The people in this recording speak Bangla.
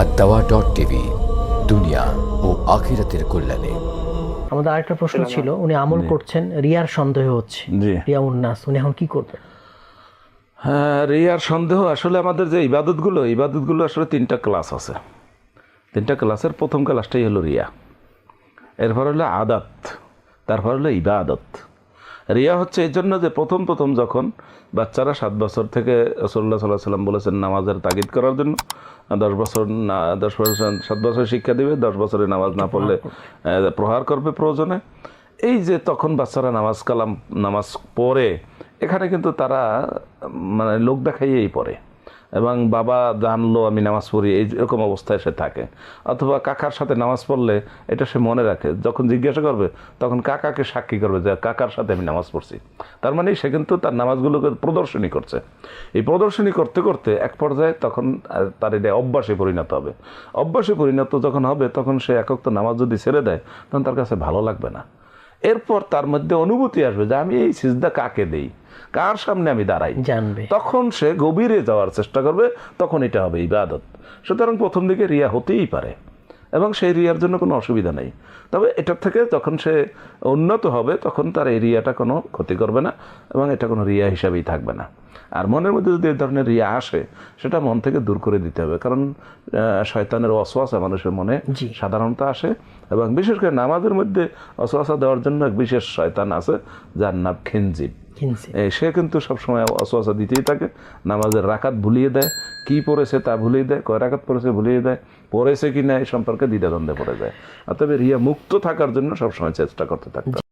আর দাওয়া ডট টিভি দুনিয়া ও আখিরাতের কল্যাণে। আমাদের আরেকটা প্রশ্ন ছিল উনি আমল করছেন রিয়ার সন্দেহ হচ্ছে। রিয়া উন্নাস উনি এখন কি করবেন? হ্যাঁ রিয়ার সন্দেহ আসলে আমাদের যে ইবাদতগুলো ইবাদতগুলো আসলে তিনটা ক্লাস আছে। তিনটা ক্লাসের প্রথম ক্লাসটাই হলো রিয়া। এরপর হলো আদাত তারপর হলো ইবাদত। রিয়া হচ্ছে এই জন্য যে প্রথম প্রথম যখন বাচ্চারা সাত বছর থেকে রসল্লা সাল্লাহ সাল্লাম বলেছেন নামাজের তাগিদ করার জন্য দশ বছর না দশ বছর সাত বছর শিক্ষা দিবে দশ বছরে নামাজ না পড়লে প্রহার করবে প্রয়োজনে। এই যে তখন বাচ্চারা নামাজ কালাম নামাজ পড়ে এখানে কিন্তু তারা মানে লোক দেখাইয়েই পড়ে। এবং বাবা জানলো আমি নামাজ পড়ি, এই এরকম অবস্থায় সে থাকে। অথবা কাকার সাথে নামাজ পড়লে এটা সে মনে রাখে, যখন জিজ্ঞাসা করবে তখন কাকাকে সাক্ষী করবে যে কাকার সাথে আমি নামাজ পড়ছি। তার মানে সে কিন্তু তার নামাজগুলোকে প্রদর্শনী করছে। এই প্রদর্শনী করতে করতে এক পর্যায়ে তখন তার এটা অভ্যাসে পরিণত হবে। অভ্যাসে পরিণত যখন হবে, তখন সে একক তো নামাজ যদি ছেড়ে দেয়, তখন তার কাছে ভালো লাগবে না। এরপর তার মধ্যে অনুভূতি আসবে যে আমি এই সিজদা কাকে দেই? কার সামনে আমি দাঁড়াই? জানবে। তখন সে গভীরে যাওয়ার চেষ্টা করবে তখন এটা হবে ইবাদত। সুতরাং প্রথম দিকে রিয়া হতেই পারে এবং সেই রিয়ার জন্য কোনো অসুবিধা নেই। তবে এটার থেকে যখন সে উন্নত হবে তখন তার এই রিয়াটা কোনো ক্ষতি করবে না এবং এটা কোনো রিয়া হিসাবেই থাকবে না। আর মনের মধ্যে যদি এই ধরনের রিয়া আসে সেটা মন থেকে দূর করে দিতে হবে কারণ শয়তানের অসোয়াশা মানুষের মনে সাধারণত আসে এবং বিশেষ করে নামাজের মধ্যে অসোয়াশা দেওয়ার জন্য এক বিশেষ শয়তান আছে যার নাম খিনজিব। সে কিন্তু সবসময় অসুয়াশা দিতেই থাকে। নামাজের রাকাত ভুলিয়ে দেয়। কি পড়েছে তা ভুলিয়ে দেয়। কয় রাকাত পড়েছে ভুলিয়ে দেয়। পড়েছে কি না এই সম্পর্কে দ্বিধাদ্বন্দ্বে পড়ে যায়। অতএব রিয়া মুক্ত থাকার জন্য সবসময় চেষ্টা করতে থাকতে।